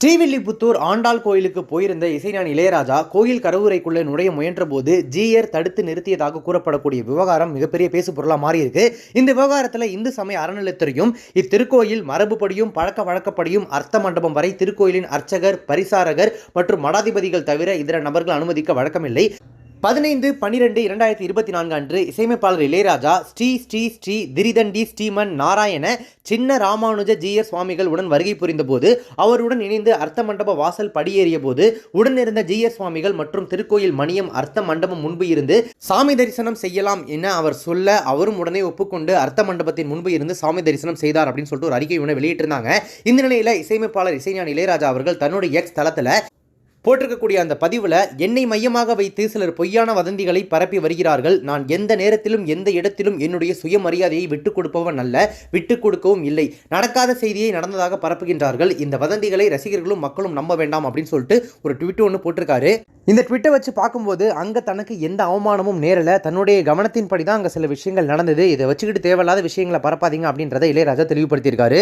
ஸ்ரீவில்லிபுத்தூர் ஆண்டாள் கோயிலுக்கு போயிருந்த இசைஞானி இளையராஜா கோயில் கருவுரைக்குள்ளே நுழைய முயன்றபோது ஜீயர் தடுத்து நிறுத்தியதாக கூறப்படக்கூடிய விவகாரம் மிகப்பெரிய பேசு பொருளாக மாறியிருக்கு. இந்த விவகாரத்தில் இந்து சமய அறநிலையத்துறையும் இத்திருக்கோயில் மரபுப்படியும் பழக்க வழக்கப்படியும் அர்த்த மண்டபம் வரை திருக்கோயிலின் அர்ச்சகர் பரிசாரகர் மற்றும் மடாதிபதிகள் தவிர இதர நபர்கள் அனுமதிக்க வழக்கமில்லை. பதினைந்து பன்னிரெண்டு இரண்டாயிரத்தி இருபத்தி நான்கு அன்று இசையமைப்பாளர் இளையராஜா ஸ்ரீ ஸ்ரீ ஸ்ரீ திரிதண்டி ஸ்ரீமன் நாராயண சின்ன ராமானுஜ ஜீயர் சுவாமிகள் உடன் வருகை புரிந்தபோது அவருடன் இணைந்து அர்த்த மண்டப வாசல் படியேறிய போது உடனிருந்த ஜீயர் சுவாமிகள் மற்றும் திருக்கோயில் மணியம் அர்த்த மண்டபம் முன்பு இருந்து சாமி தரிசனம் செய்யலாம் என அவர் சொல்ல அவரும் உடனே ஒப்புக்கொண்டு அர்த்த மண்டபத்தின் முன்பு இருந்து சாமி தரிசனம் செய்தார் அப்படின்னு சொல்லிட்டு ஒரு அறிக்கை ஒன்று வெளியிட்டிருந்தாங்க. இந்த நிலையில் இசையமைப்பாளர் இசைஞான் இளையராஜா அவர்கள் தன்னுடைய எக்ஸ் தளத்தில் போட்டிருக்கக்கூடிய அந்த பதிவில் என்னை மையமாக வைத்து சிலர் பொய்யான வதந்திகளை பரப்பி வருகிறார்கள். நான் எந்த நேரத்திலும் எந்த இடத்திலும் என்னுடைய சுயமரியாதையை விட்டுக் கொடுப்பவன் அல்ல விட்டுக் கொடுக்கவும் இல்லை. நடக்காத செய்தியை நடந்ததாக பரப்புகின்றார்கள். இந்த வதந்திகளை ரசிகர்களும் மக்களும் நம்ப வேண்டாம் அப்படின்னு சொல்லிட்டு ஒரு ட்விட் ஒன்று போட்டிருக்காரு. இந்த ட்விட்டை வச்சு பார்க்கும்போது அங்கே தனக்கு எந்த அவமானமும் நேரலை தன்னுடைய கவனத்தின்படி தான் அங்கே சில விஷயங்கள் நடந்தது. இதை வச்சுக்கிட்டு தேவையில்லாத விஷயங்களை பரப்பாதீங்க அப்படின்றத இளையராஜா தெளிவுபடுத்தியிருக்காரு.